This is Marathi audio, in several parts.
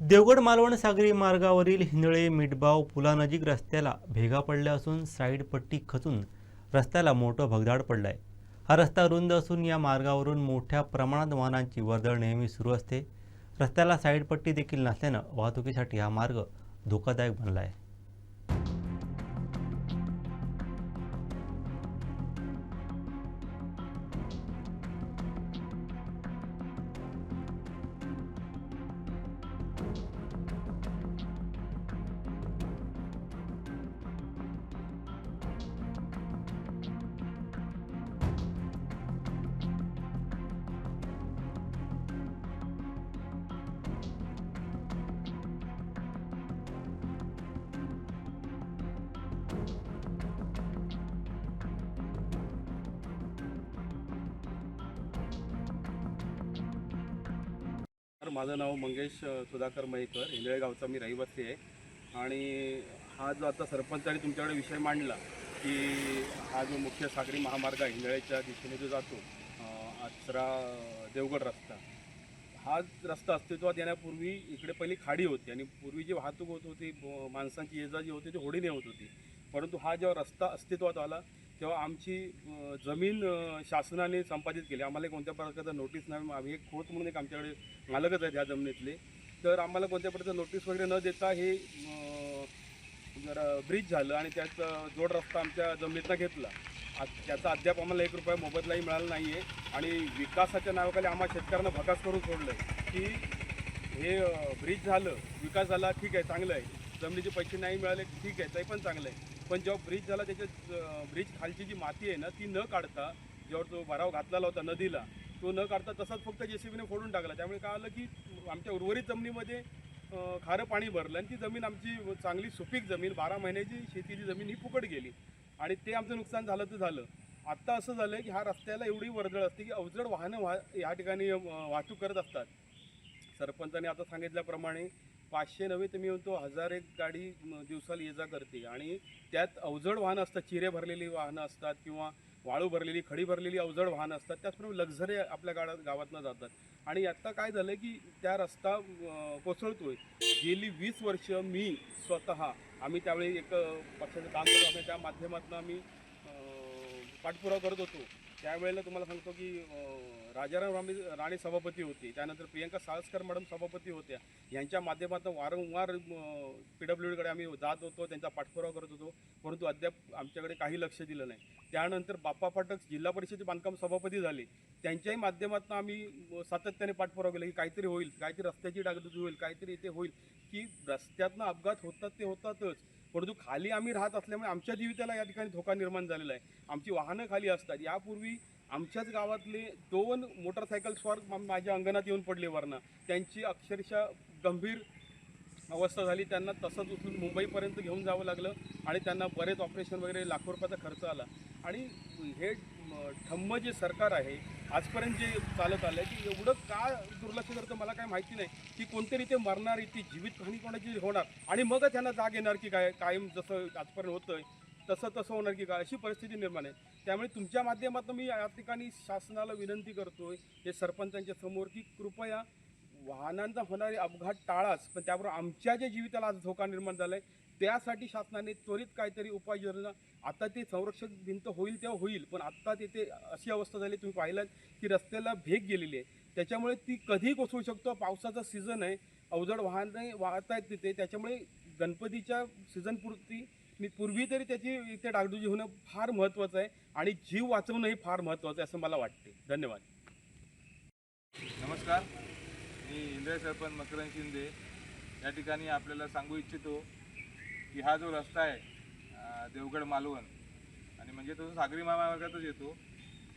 देवगड मालवण सागरी मार्गावरील हिंदळे मिठबाव पुलानजीक रस्त्याला भेगा पडल्या असून साईड पट्टी खचून रस्त्याला मोठं भगदाड पडलं आहे हा रस्ता रुंद असून या मार्गावरून मोठ्या प्रमाणात वाहनांची वर्दळ नेहमी सुरू असते. रस्त्याला साईड पट्टी देखील नसल्यानं वाहतुकीसाठी हा मार्ग धोकादायक बनला आहे माझं नाव मंगेश सुधाकर मयेकर हिंदळेगावचा मी रहिवासी आहे. आणि हा जो आता सरपंचाने तुमच्याकडे विषय मांडला की हा जो मुख्य सागरी महामार्ग आहे हिंदळेच्या दिशेने जो जातो आचरा देवगड रस्ता हा रस्ता अस्तित्वात येण्यापूर्वी इकडे पहिली खाडी होती आणि पूर्वी जी वाहतूक होत होती माणसांची ये जा जी होती ती होडीने होत होती. परंतु हा जेव्हा रस्ता अस्तित्वात आला तेव्हा आमची जमीन शासनाने संपादित केली. आम्हाला कोणत्या प्रकारचं नोटीस नाही आम्ही एक खोत म्हणून एक आमच्याकडे मालकच आहेत ह्या जमिनीतले. तर आम्हाला कोणत्या प्रकारचं नोटीस वगैरे न देता हे जरा ब्रिज झालं आणि त्याचा जोड रस्ता आमच्या जमिनीतनं घेतला. आ- त्याचा अद्याप आम्हाला एक रुपया मोबदलाही मिळाला नाही आहे आणि विकासाच्या नावाखाली आम्हा शेतकऱ्यांना भकास करून सोडलं आहे की हे ब्रिज झालं विकास झाला ठीक आहे चांगलं आहे. जमिनीचे पैसे नाही मिळाले ठीक आहे ते पण चांगलं आहे. पण जेव्हा ब्रिज झाला त्याच्यात ब्रिज खालची जी माती आहे ना ती न काढता जेव्हा तो भराव घातलेला होता नदीला तो न काढता तसाच फक्त जे सी बीने फोडून टाकला. त्यामुळे काय आलं की आमच्या उर्वरित जमिनीमध्ये खारं पाणी भरलं आणि ती जमीन आमची चांगली सुपीक जमीन बारा महिन्याची शेतीची जमीन ही फुकट गेली. आणि ते आमचं नुकसान झालं तर झालं. आत्ता असं झालं की ह्या रस्त्याला एवढी वर्दळ असते की अवजड वाहनं वाह या ठिकाणी वाहतूक करत असतात. सरपंचाने आता सांगितल्याप्रमाणे पाचशे नव्हे तर मी म्हणतो हजार एक गाडी दिवसाला ये जा करते. आणि त्यात अवजड वाहनं असतात चिरे भरलेली वाहनं असतात किंवा वाळू भरलेली खडी भरलेली अवजड वाहनं असतात त्याचप्रमाणे लक्झरी आपल्या गाड्यात गावातनं जातात. आणि आत्ता काय झालं की त्या रस्ता अं, कोसळतोय. गेली वीस वर्ष मी स्वतः आम्ही त्यावेळी एक पक्षाचं काम करत त्या माध्यमातून आम्ही पाठपुरावा करत होतो. त्यावेळेला तुम्हाला सांगतो की राजाराम रामी राणे सभापती होते. त्यानंतर प्रियंका साळसकर मॅडम सभापती होत्या. यांच्या माध्यमातून वारंवार पी डब्ल्यू डीकडे आम्ही जात होतो. त्यांचा पाठपुरावा करत होतो. परंतु अद्याप आमच्याकडे काही लक्ष दिलं नाही. त्यानंतर बाप्पा फाटक जिल्हा परिषदेचे बांधकाम सभापती झाले. त्यांच्याही माध्यमातून आम्ही सातत्याने पाठपुरावा केला की काहीतरी होईल. काहीतरी रस्त्याची डागडुजी होईल. काहीतरी इथे होईल. की रस्त्यातनं अपघात होतात ते होतातच. परंतु खाली आम्ही राहत असल्यामुळे आमच्या जीविताला या ठिकाणी धोका निर्माण झालेला आहे. आमची वाहनं खाली असतात. यापूर्वी आमच्याच गावातले दोन मोटरसायकल स्वार माझ्या अंगणात येऊन पडले वरनं. त्यांची अक्षरशः गंभीर अवस्था झाली. त्यांना तसंच उचलून मुंबईपर्यंत घेऊन जावं लागलं आणि त्यांना बरेच ऑपरेशन वगैरे लाखो रुपयाचा खर्च आला. आणि हे ठम्म जे सरकार आहे आजपर्यंत जे चालत आलं आहे की एवढं का दुर्लक्ष करतं मला काय माहिती नाही की कोणतरी ते मरणार ती जीवितहानी कोणाची होणार? आणि मगच त्यांना जाग येणार की काय कायम जसं आजपर्यंत होतं तसं तसं होणार की काय अशी परिस्थिती निर्माण आहे. त्यामुळे तुमच्या माध्यमातून मी या ठिकाणी शासनाला विनंती करतोय हे सरपंचांच्या समोर की कृपया वाहनांचा होणारे अपघात टाळाच पण त्याबरोबर आमच्या ज्या जीविताला आज धोका निर्माण झाला आहे त्यासाठी शासनाने त्वरित काहीतरी उपाययोजना आता ते संरक्षक भिंत होईल तेव्हा होईल पण आत्ता तिथे अशी अवस्था झाली तुम्ही पाहिलात की रस्त्याला भेग गेलेली आहे. त्याच्यामुळे ती कधीही कोसळू शकतो पावसाचा सीझन आहे अवजड वाहने वाहत आहेत तिथे त्याच्यामुळे गणपतीच्या सीझनपुरती मी पूर्वी तरी त्याची इथे डागडुजी होणं फार महत्त्वाचं आहे आणि जीव वाचवणंही फार महत्त्वाचं आहे असं मला वाटते. धन्यवाद. नमस्कार. मी इंद्र सरपंच मकरन शिंदे. या ठिकाणी आपल्याला सांगू इच्छितो की हा जो रस्ता आहे देवगड मालवण आणि म्हणजे तो सागरी महामार्गातच येतो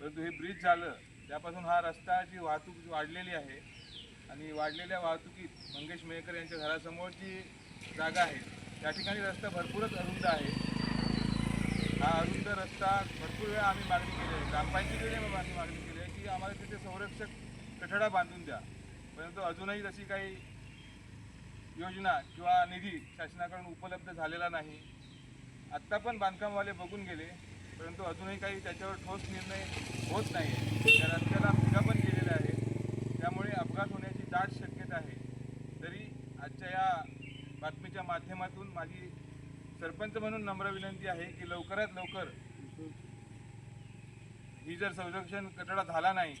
परंतु हे ब्रिज झालं त्यापासून हा रस्ताची वाहतूक वाढलेली आहे. आणि वाढलेल्या वाहतुकीत मंगेश मेहकर यांच्या घरासमोर जी जागा आहे. त्या ठिकाणी रस्ता भरपूरच अरुंद आहे. हा अरुंद रस्ता भरपूर वेळा आम्ही मागणी केली आहे. ग्रामपंचायतीकडे आम्ही मागणी केली आहे की आम्हाला तिथे संरक्षक कठडा बांधून द्या. परंतु अजूनही तशी काही योजना किंवा निधी शासनाकडून उपलब्ध झालेला नाही. आत्ता पण बांधकामवाले बघून गेले परंतु अजूनही काही त्याच्यावर ठोस निर्णय होत नाही आहे त्या रस्त्याला भेगा पण केलेल्या आहेत त्यामुळे अपघात होण्याची दाट शक्यता आहे. तरी आजच्या या बातमीच्या माध्यमातून माझी सरपंच म्हणून नम्र विनंती आहे की लवकरात लवकर ही जर संरक्षण कटडा झाला नाही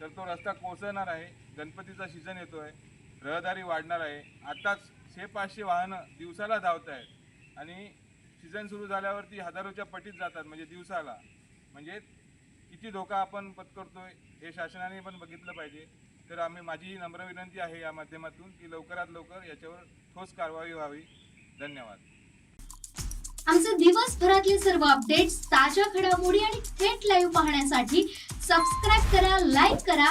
तर तो रस्ता कोसळणार आहे. गणपतीचा सीझन येतो आहे रहदारी वाढणार आहे. आताच शे पाचशे वाहनं दिवसाला धावत आहेत आणि सीझन सुरू झाल्यावरती हजारोच्या पटीत जातात म्हणजे दिवसाला. म्हणजे किती धोका आपण पत्करतोय हे शासनाने पण बघितलं पाहिजे. तर आम्ही माझी ही नम्र विनंती आहे या माध्यमातून की लवकरात लवकर याच्यावर ठोस कारवाई व्हावी. धन्यवाद. आमचे दिवसभरातले सर्व अपडेट्स ताज्या घडामोडी आणि थेट लाईव्ह पाहण्यासाठी सबस्क्राईब करा लाईक करा